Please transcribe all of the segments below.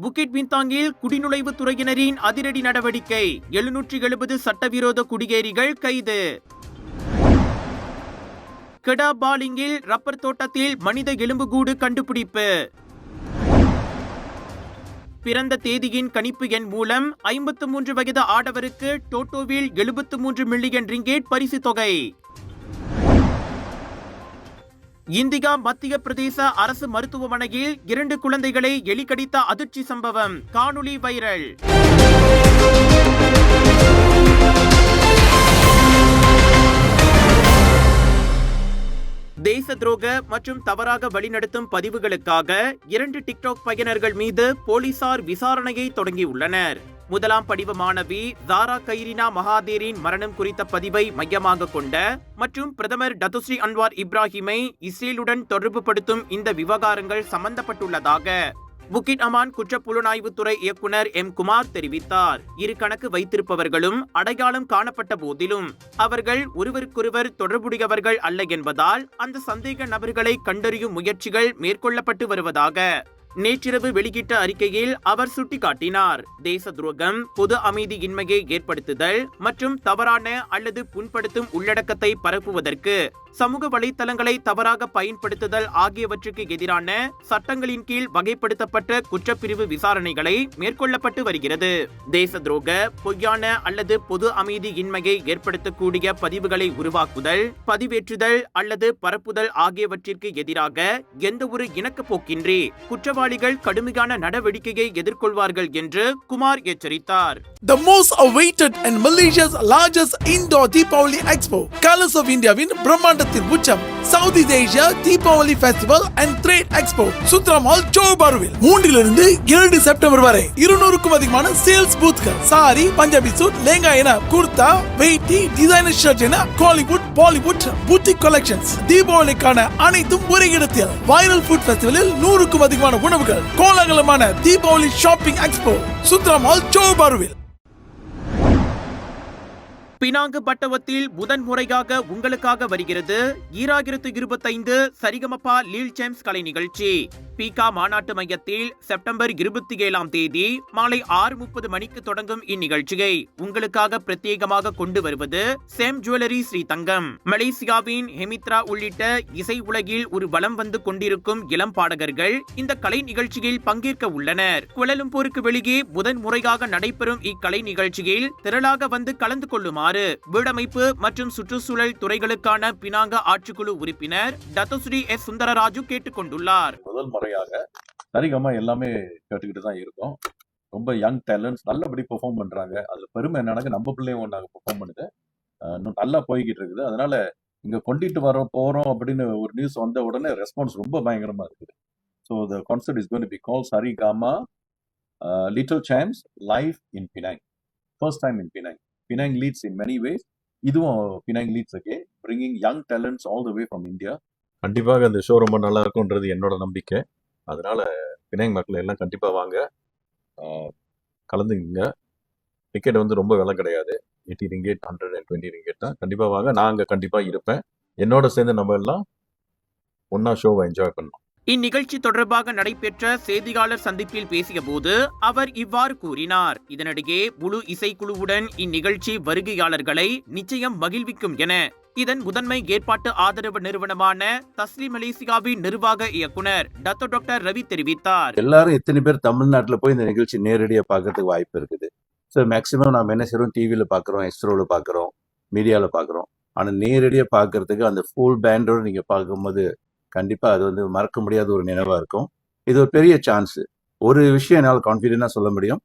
புக்கிட் பின்தாங்கில் குடிநுழைவு துறையினரின் அதிரடி நடவடிக்கை. எழுநூற்றி எழுபது சட்டவிரோத குடியேறிகள் கைது. கெடா பாலிங்கில் ரப்பர் தோட்டத்தில் மனித எலும்புகூடு கண்டுபிடிப்பு. பிறந்த தேதியின் கணிப்பு எண் மூலம் ஐம்பத்து மூன்று வயது ஆடவருக்கு டோட்டோவில் எழுபத்து மூன்று மில்லியன் ரிங்கேட் பரிசு தொகை. இந்தியா மத்திய பிரதேச அரசு மருத்துவமனையில் இரண்டு குழந்தைகளை எலிக்கடித்த அதிர்ச்சி சம்பவம். காணொளி வைரல். தேச துரோக மற்றும் தவறாக வழிநடத்தும் பதிவுகளுக்காக இரண்டு டிக்டாக் பயனர்கள் மீது போலீசார் விசாரணையை தொடங்கியுள்ளனர். முதலாம் படிவ மாணவி தாரா கைரினா மகாதேரின் மரணம் குறித்த பதிவை மையமாக கொண்ட மற்றும் பிரதமர் டத்துஸ்ரீ அன்வார் இப்ராஹிமை இஸ்ரேலுடன் தொடர்புபடுத்தும் இந்த விவகாரங்கள் சம்பந்தப்பட்டுள்ளதாக புக்கிட் அமான் குற்ற புலனாய்வுத்துறை இயக்குனர் எம் குமார் தெரிவித்தார். இரு கணக்கு வைத்திருப்பவர்களும் அடையாளம் காணப்பட்ட போதிலும் அவர்கள் ஒருவருக்கொருவர் தொடர்புடையவர்கள் அல்ல என்பதால் அந்த சந்தேக நபர்களை கண்டறியும் முயற்சிகள் மேற்கொள்ளப்பட்டு வருவதாக நேற்றிரவு வெளியிட்ட அறிக்கையில் அவர் சுட்டிக்காட்டினார். தேச துரோகம் பொது அமைதியின்மையை ஏற்படுத்துதல் மற்றும் தவறான அல்லது புண்படுத்தும் உள்ளடக்கத்தை பரப்புவதற்கு சமூக வலைத்தளங்களை தவறாக பயன்படுத்துதல் ஆகியவற்றுக்கு எதிரான சட்டங்களின் கீழ் வகைப்படுத்தப்பட்ட குற்றப்பிரிவு விசாரணைகளை மேற்கொள்ளப்பட்டு வருகிறது. தேச துரோக பொய்யான அல்லது பொது அமைதியின்மையை ஏற்படுத்தக்கூடிய பதிவுகளை உருவாக்குதல் பதிவேற்றுதல் அல்லது பரப்புதல் ஆகியவற்றிற்கு எதிராக எந்த ஒரு குற்றவாளி குற்றவாளிகள் கடுமையான நடவடிக்கையை எதிர்கொள்வார்கள் என்று குமார் எச்சரித்தார். The most awaited and Malaysia's largest indoor Deepavali Expo, Colors of Indiaவின் பிரம்மாண்டத்தின் உச்சம் Southeast Asia Deepavali Festival and Trade Expo Sutera mall ஜோபாருவில் மூன்றிலிருந்து இரண்டு செப்டம்பர் வரை இருநூறுக்கும் அதிகமான சேல்ஸ் பூத்கள் சாரி பஞ்சாபி சூட் லேங்கா என குர்தா வெயிட்டி டிசைனர் ஷர்ட் என காலிவுட் பாலிவுட் பூட்டிக் கலெக்ஷன்ஸ் தீபாவளிக்கான அனைத்தும் ஒரே இடத்தில். வைரல் ஃபுட் ஃபெஸ்டிவலில் நூறுக்கும் அதிகமான உணவுகள் கோலாகலமான Deepavali shopping expo Sutra mall Penang பட்டவத்தில் முதன் முறையாக உங்களுக்காக வருகிறது ஈராயிரத்து இருபத்தைந்து சரிகமப்பா லீல் சேம்ஸ் கலை நிகழ்ச்சி. பீகா மாநாட்டு மையத்தில் செப்டம்பர் இருபத்தி ஏழாம் தேதி மாலை ஆறு முப்பது மணிக்கு தொடங்கும் இந்நிகழ்ச்சியை உங்களுக்காக பிரத்யேகமாக கொண்டு வருவது சேம் ஜுவல்லரி ஸ்ரீ தங்கம் மலேசியாவின் ஹெமித்ரா உள்ளிட்ட இசை உலகில் ஒரு வலம் வந்து கொண்டிருக்கும் இளம் பாடகர்கள் இந்த கலை நிகழ்ச்சியில் பங்கேற்க உள்ளனர். குலலும்பூருக்கு வெளியே முதன் முறையாக நடைபெறும் இக்கலை நிகழ்ச்சியில் திரளாக வந்து கலந்து கொள்ளுமாறு வீடமைப்பு மற்றும் சுற்றுச்சூழல் துறைகளுக்கான பினாங்க ஆட்சிக்குழு உறுப்பினர் தத்தஸ்ரீ எஸ் சுந்தரராஜு கேட்டுக் கொண்டுள்ளார் முதல் முறையாக சரிகமா எல்லாமே கேட்டுக்கிட்டு தான் இருக்கோம். ரொம்ப யங் டேலண்ட்ஸ் நல்லபடி பெர்ஃபார்ம் பண்றாங்க. அதுல பெருமை என்னன்னா நம்ம பிள்ளையும் ஒன்றாங்க பெர்ஃபார்ம் பண்ணுது. இன்னும் நல்லா போய்கிட்டு இருக்குது. அதனால இங்க கொண்டுட்டு வர போறோம் அப்படின்னு ஒரு நியூஸ் வந்த உடனே ரெஸ்பான்ஸ் ரொம்ப பயங்கரமா இருக்குது. So the concert is gonna be call Saregama little champs live in Penang first time in Penang Penang leads in many ways இதுவும் Penang leads ahead bringing young talents all the way from India கண்டிப்பாக இந்த show ரொம்ப நல்லா இருக்கும்ன்றது என்னோட நம்பிக்கை. அதனால Penang மக்கள் எல்லாம் கண்டிப்பாக வாங்க. கலந்துங்க டிக்கெட் வந்து ரொம்ப விலை கிடையாது. Eighty ringgit hundred and twenty ringgit தான். கண்டிப்பாக வாங்க. நான் அங்கே கண்டிப்பாக இருப்பேன். என்னோட சேர்ந்து நம்ம எல்லாம் ஒன்னா ஷோவை என்ஜாய் பண்ணலாம். இந்நிகழ்ச்சி தொடர்பாக நடைபெற்ற செய்தியாளர் சந்திப்பில் பேசியபோது அவர் இவ்வாறு கூறினார். இதனிடையே முழு இசைக்குழுவுடன் இந்நிகழ்ச்சி வருகையாளர்களை நிச்சயம் மகிழ்விக்கும் என இதன் முதன்மை ஏற்பாட்டு ஆதரவு நிறுவனமான தஸ்லி மலேசியாவின் நிர்வாக இயக்குனர் டத்தோ டாக்டர் ரவி தெரிவித்தார். எல்லாரும் எத்தனை பேர் தமிழ்நாட்டில் போய் இந்த நிகழ்ச்சி நேரடியாக பார்க்கறதுக்கு வாய்ப்பு இருக்குது. ஸோ மேக்ஸிமம் நாம் என்ன செய்கிறோம் டிவியில் பார்க்குறோம் எக்ஸ்ட்ரோவில் பார்க்குறோம் மீடியாவில் பார்க்குறோம். ஆனால் நேரடியாக பார்க்கறதுக்கு அந்த ஃபுல் பேண்டோடு நீங்கள் பார்க்கும்போது கண்டிப்பாக அது வந்து மறக்க முடியாத ஒரு நினைவாக இருக்கும். இது ஒரு பெரிய சான்ஸ் ஒரு விஷயம் என்னால் கான்ஃபிடென்ட்டாக சொல்ல முடியும்.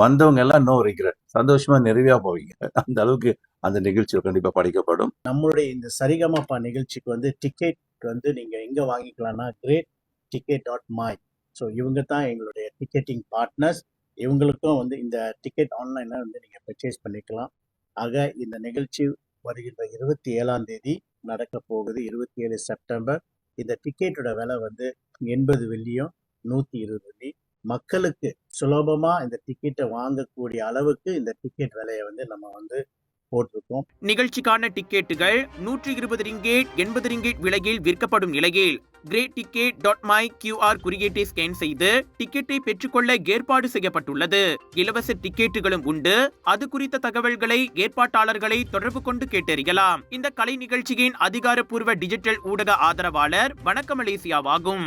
வந்தவங்க எல்லாம் நோ ரிக்ரெட் சந்தோஷமா நிறைவா போவீங்க. அந்த அளவுக்கு அந்த நிகழ்ச்சியில் கண்டிப்பாக படிக்கப்படும். நம்மளுடைய இந்த சரிகமாப்பா நிகழ்ச்சிக்கு வந்து டிக்கெட் வந்து நீங்கள் எங்கே வாங்கிக்கலாம்னா great ticket dot my so இவங்க தான் எங்களுடைய டிக்கெட்டிங் பார்ட்னர்ஸ் இவங்களுக்கும் வந்து இந்த டிக்கெட் ஆன்லைனில் வந்து நீங்கள் பர்ச்சேஸ் பண்ணிக்கலாம். ஆக இந்த நிகழ்ச்சி வருகின்ற இருபத்தி ஏழாம் தேதி நடக்க போகுது இருபத்தி ஏழு செப்டம்பர். இந்த டிக்கெட்டோட விலை வந்து எண்பது வெள்ளியும் நூற்றி இருபது வெள்ளி. மக்களுக்கு சுலபமாக இந்த டிக்கெட்டை வாங்கக்கூடிய அளவுக்கு இந்த டிக்கெட் விலையை வந்து நம்ம வந்து போட்டிருக்கோம். நிகழ்ச்சிக்கான டிக்கெட்டுகள் நூற்றி இருபது ரிங்கேட் எண்பது ரிங்கேட் விலையில் விற்கப்படும் நிலையில் great ticket dot my QR குறியீட்டை ஸ்கேன் செய்து டிக்கெட்டை பெற்றுக்கொள்ள ஏற்பாடு செய்யப்பட்டுள்ளது. இலவச டிக்கெட்டுகளும் உண்டு. அது குறித்த தகவல்களை ஏற்பாட்டாளர்களை தொடர்பு கொண்டு கேட்டறியலாம். இந்த கலை நிகழ்ச்சியின் அதிகாரப்பூர்வ டிஜிட்டல் ஊடக ஆதரவாளர் வணக்க மலேசியாவாகும்.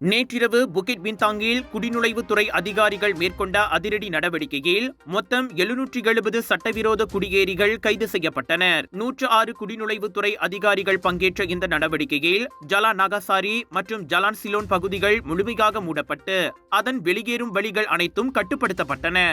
நேற்றிரவு புகிட் பின்தாங்கில் குடிநுழைவுத்துறை அதிகாரிகள் மேற்கொண்ட அதிரடி நடவடிக்கையில் மொத்தம் எழுநூற்றி எழுபது சட்டவிரோத குடியேறிகள் கைது செய்யப்பட்டனர். நூற்று ஆறு குடிநுழைவுத்துறை அதிகாரிகள் பங்கேற்ற இந்த நடவடிக்கையில் ஜலா நாகசாரி மற்றும் ஜலான் சிலோன் பகுதிகள் முழுமையாக மூடப்பட்டு அதன் வெளியேறும் வழிகள் அனைத்தும் கட்டுப்படுத்தப்பட்டன.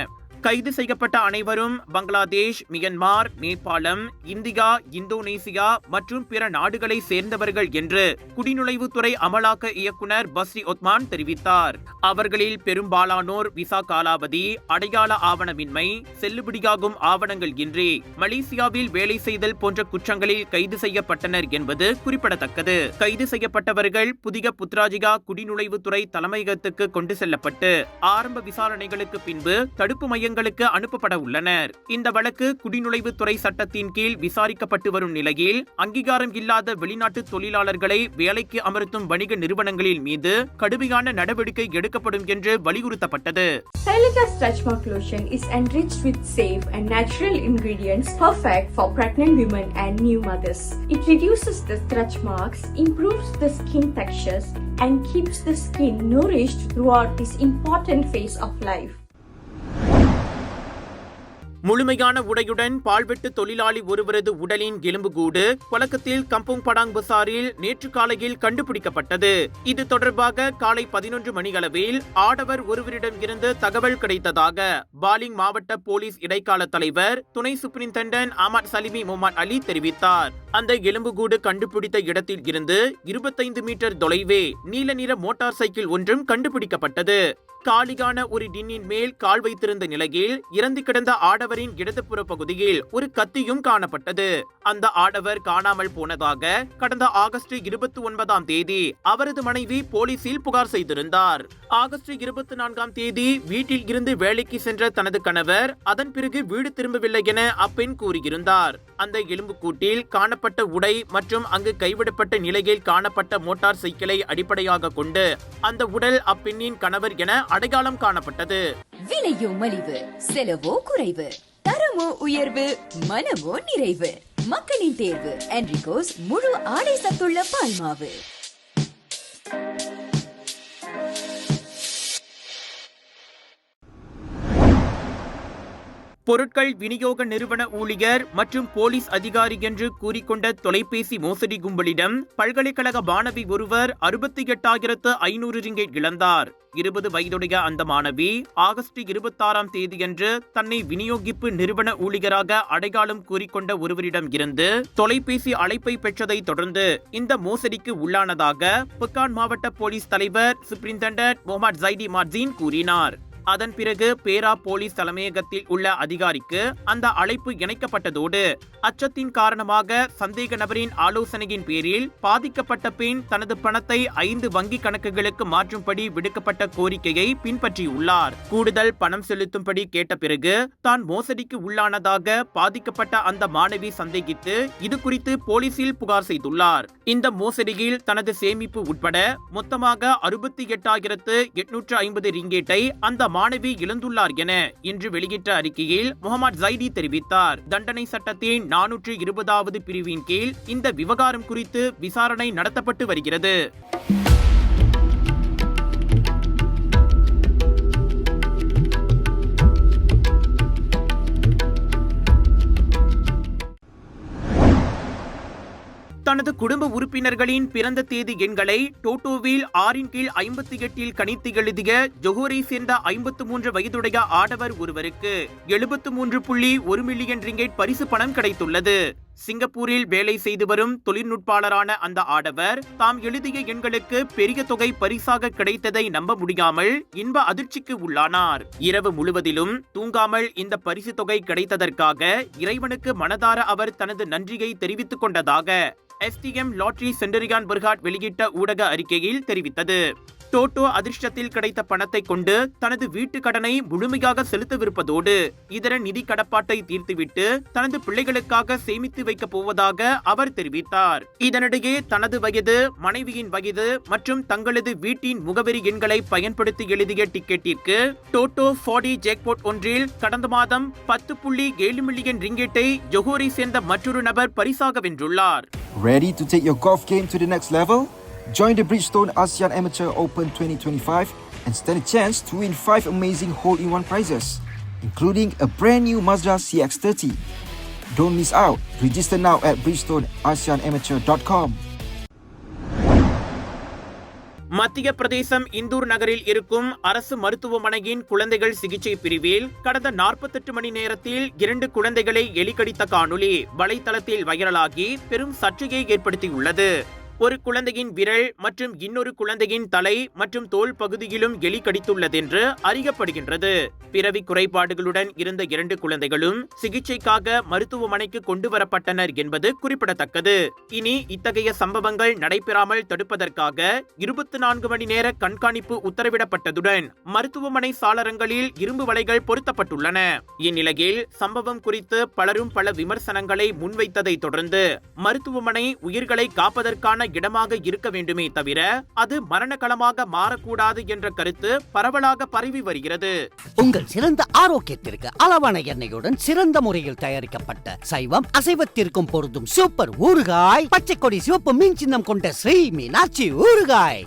கைது செய்யப்பட்ட அனைவரும் பங்களாதேஷ் மியன்மார் நேபாளம் இந்தியா இந்தோனேசியா மற்றும் பிற நாடுகளை சேர்ந்தவர்கள் என்று குடிநுழைவுத்துறை அமலாக்க இயக்குனர் ஸ்ரீ ஒத்மான் தெரிவித்தார். அவர்களில் பெரும்பாலானோர் விசா காலாவதி அடையாள ஆவணமின்மை செல்லுபடியாகும் ஆவணங்கள் இன்றி மலேசியாவில் வேலை செய்தல் போன்ற குற்றங்களில் கைது செய்யப்பட்டனர் என்பது குறிப்பிடத்தக்கது. கைது செய்யப்பட்டவர்கள் புதிய புத்ராஜிகா குடிநுழைவுத்துறை தலைமையகத்துக்கு கொண்டு செல்லப்பட்டு ஆரம்ப விசாரணைகளுக்கு பின்பு தடுப்பு மையங்களுக்கு அனுப்பப்பட உள்ளனர். இந்த வழக்கு குடிநுழைவுத்துறை சட்டத்தின் கீழ் விசாரிக்கப்பட்டு வரும் நிலையில் அங்கீகாரம் இல்லாத வெளிநாட்டு தொழிலாளர்களை வேலைக்கு அமர்த்தும் வணிக நிறுவனங்களின் மீது கடுமையான நடவடிக்கை எடுக்கப்படும் என்று வலியுறுத்தப்பட்டது Silica Stretch Mark Lotion is enriched with safe and natural ingredients perfect for pregnant women and new mothers. It reduces the stretch marks, improves the skin textures, and keeps the skin nourished throughout this important phase of life. முழுமையான உடையுடன் பால்வெட்டு தொழிலாளி ஒருவரது உடலின் எலும்புக்கூடு கொலக்கத்தில் கம்புங் படாங் பசாரில் நேற்று காலையில் கண்டுபிடிக்கப்பட்டது. இது தொடர்பாக காலை பதினொன்று மணியளவில் ஆடவர் ஒருவரிடம் இருந்து தகவல் கிடைத்ததாக பாலிங் மாவட்ட போலீஸ் இடைக்கால தலைவர் துணை சூப்பரிண்டென்டன்ட் அமர் சலிமி முமான் அலி தெரிவித்தார். அந்த எலும்புகூடு கண்டுபிடித்த இடத்தில் இருந்து இருபத்தைந்து மீட்டர் தொலைவே நீல நிற மோட்டார் சைக்கிள் ஒன்றும் கண்டுபிடிக்கப்பட்டது. காலியான ஒரு டின்னின் மேல் கால் வைத்திருந்த நிலையில் இறந்து கிடந்த ஆடவரின் இடதுபுற பகுதியில் ஒரு கத்தியும் காணப்பட்டது. அந்த ஆடவர் காணாமல் போனதாக கடந்த ஆகஸ்ட் இருபத்தி ஒன்பதாம் தேதி அவரது மனைவி போலீசில் புகார் செய்திருந்தார். ஆகஸ்ட் இருபத்தி நான்காம் தேதி வீட்டில் இருந்து வேலைக்கு சென்ற தனது கணவர் அதன் பிறகு வீடு திரும்பவில்லை என அப்பெண் கூறியிருந்தார். அந்த எலும்புக்கூட்டில் காணப்பட்ட உடை மற்றும் அங்கு கைவிடப்பட்ட நிலையில் காணப்பட்ட மோட்டார் சைக்கிளை அடிப்படையாக கொண்டு அந்த உடல் அப்பெண்ணின் கணவர் என அடையாளம் காணப்பட்டது. விலையோ மலிவு செலவோ குறைவு தரமோ உயர்வு மனமோ நிறைவு. மக்களின் தேர்வு என்ரிகோஸ் முழு ஆடை சத்துள்ள பால்மாவு. பொருட்கள் விநியோக நிறுவன ஊழியர் மற்றும் போலீஸ் அதிகாரி என்று கூறிக்கொண்ட தொலைபேசி மோசடி கும்பலிடம் பல்கலைக்கழக மாணவி ஒருவர் அறுபத்தி எட்டாயிரத்து ஐநூறு ரிங்கெட் இழந்தார். இருபது வயதுடைய அந்த மாணவி ஆகஸ்ட் இருபத்தாறாம் தேதியன்று தன்னை விநியோகிப்பு நிறுவன ஊழியராக அடையாளம் கூறிக்கொண்ட ஒருவரிடம் இருந்து தொலைபேசி அழைப்பை பெற்றதை தொடர்ந்து இந்த மோசடிக்கு உள்ளானதாக புக்கான் மாவட்ட போலீஸ் தலைவர் சூப்பரிண்டென்டன்ட் மொஹமட் ஜைடி மார்ஜின் கூறினார். அதன் பிறகு பேரா போலீஸ் தலைமையகத்தில் உள்ள அதிகாரிக்கு அந்த அழைப்பு இணைக்கப்பட்டதோடு அச்சத்தின் காரணமாக சந்தேக நபரின் ஆலோசனையின் பேரில் பாதிக்கப்பட்ட பெண் தனது பணத்தை ஐந்து வங்கி கணக்குகளுக்கு மாற்றும்படி விடுக்கப்பட்ட கோரிக்கையை பின்பற்றியுள்ளார். கூடுதல் பணம் செலுத்தும்படி கேட்ட பிறகு தான் மோசடிக்கு உள்ளானதாக பாதிக்கப்பட்ட அந்த மாணவி சந்தேகித்து இது குறித்து போலீசில் புகார் செய்துள்ளார். இந்த மோசடியில் தனது சேமிப்பு உட்பட மொத்தமாக அறுபத்தி எட்டாயிரத்து எட்நூற்று ஐம்பது ரிங்கேட்டை அந்த மாணவி இழந்துள்ளார் என இன்று வெளியிட்ட அறிக்கையில் முகமது ஜைடி தெரிவித்தார். தண்டனை சட்டத்தின் நானூற்று இருபதாவது பிரிவின் கீழ் இந்த விவகாரம் குறித்து விசாரணை நடத்தப்பட்டு வருகிறது. குடும்ப உறுப்பினர்களின் பிறந்த தேதி எண்களை டோட்டோவில் ஆறின் கீழ் ஐம்பத்தி எட்டில் கணித்து எழுதிய ஜொஹோரை சேர்ந்த ஐம்பத்து மூன்று வயதுடைய ஆடவர் ஒருவருக்கு எழுபத்து மூன்று புள்ளி ஒரு மில்லியன் ரிங்கெட் பரிசு பணம் கிடைத்துள்ளது. சிங்கப்பூரில் வேலை செய்து வரும் தொழில்நுட்பாளரான அந்த ஆடவர் தாம் எழுதிய எண்களுக்கு பெரிய தொகை பரிசாக கிடைத்ததை நம்ப முடியாமல் இன்ப அதிர்ச்சிக்கு உள்ளானார். இரவு முழுவதிலும் தூங்காமல் இந்த பரிசு தொகை கிடைத்ததற்காக இறைவனுக்கு மனதார அவர் தனது நன்றியை தெரிவித்துக் கொண்டதாக எஸ்டிஎம் லாட்டரி சென்டரியான் பர்காட் வெளியிட்ட ஊடக அறிக்கையில் தெரிவித்தது. டோட்டோ அதிர்ஷ்டத்தில் கிடைத்த பணத்தை கொண்டு தனது வீட்டு கடனை முழுமையாக செலுத்தவிருப்பதோடு இதர நிதி கடப்பாட்டை தீர்த்துவிட்டு தனது பிள்ளைகளுக்காக சேமித்து வைக்கப் போவதாக அவர் தெரிவித்தார். இதனிடையே தனது வயது மனைவியின் வயது மற்றும் தங்களது வீட்டின் முகவரி எண்களை பயன்படுத்தி எழுதிய டிக்கெட்டிற்கு டோட்டோ ஃபாடி ஜேக்போட் ஒன்றில் கடந்த மாதம் பத்து புள்ளி ஏழு மில்லியன் ரிங்கெட்டை ஜொஹோரை சேர்ந்த மற்றொரு நபர் பரிசாக வென்றுள்ளார். Ready to take your golf game to the next level? Join the Bridgestone ASEAN Amateur Open 2025 and stand a chance to win 5 amazing hole-in-one prizes, including a brand new Mazda CX-30. Don't miss out. Register now at bridgestoneasianamateur.com. மத்திய பிரதேசம் இந்தூர் நகரில் இருக்கும் அரசு மருத்துவமனையின் குழந்தைகள் சிகிச்சை பிரிவில் கடந்த 48 மணி நேரத்தில் இரண்டு குழந்தைகளை எலிக்கடித்த காணொளி வலைத்தளத்தில் வைரலாகி பெரும் சர்ச்சையை ஏற்படுத்தியுள்ளது. ஒரு குழந்தையின் விரல் மற்றும் இன்னொரு குழந்தையின் தலை மற்றும் தோல் பகுதியிலும் எலி கடித்துள்ளதென்று அறியப்படுகின்றது. பிறவி குறைபாடுகளுடன் இருந்த இரண்டு குழந்தைகளும் சிகிச்சைக்காக மருத்துவமனைக்கு கொண்டு வரப்பட்டனர் என்பது குறிப்பிடத்தக்கது. இனி இத்தகைய சம்பவங்கள் நடைபெறாமல் தடுப்பதற்காக இருபத்தி நான்கு மணி நேர கண்காணிப்பு உத்தரவிடப்பட்டதுடன் மருத்துவமனை சாளரங்களில் இரும்பு வலைகள் பொருத்தப்பட்டுள்ளன. இந்நிலையில் சம்பவம் குறித்து பலரும் பல விமர்சனங்களை முன்வைத்ததை தொடர்ந்து மருத்துவமனை உயிர்களை காப்பதற்கான இடமாக இருக்க வேண்டுமே தவிர அது மரணகளமாக மாறக்கூடாது என்ற கருத்து பரவலாக பரவி வருகிறது. உங்கள் சிறந்த ஆரோக்கியத்திற்கு அளவான எண்ணெயுடன் சிறந்த முறையில் தயாரிக்கப்பட்ட சைவம் அசைவத்திற்கும் பொருந்தும் சூப்பர் ஊறுகாய் பச்சை கொடி சிவப்பு மீன் சின்னம் கொண்ட ஸ்ரீ மீனாட்சி ஊறுகாய்.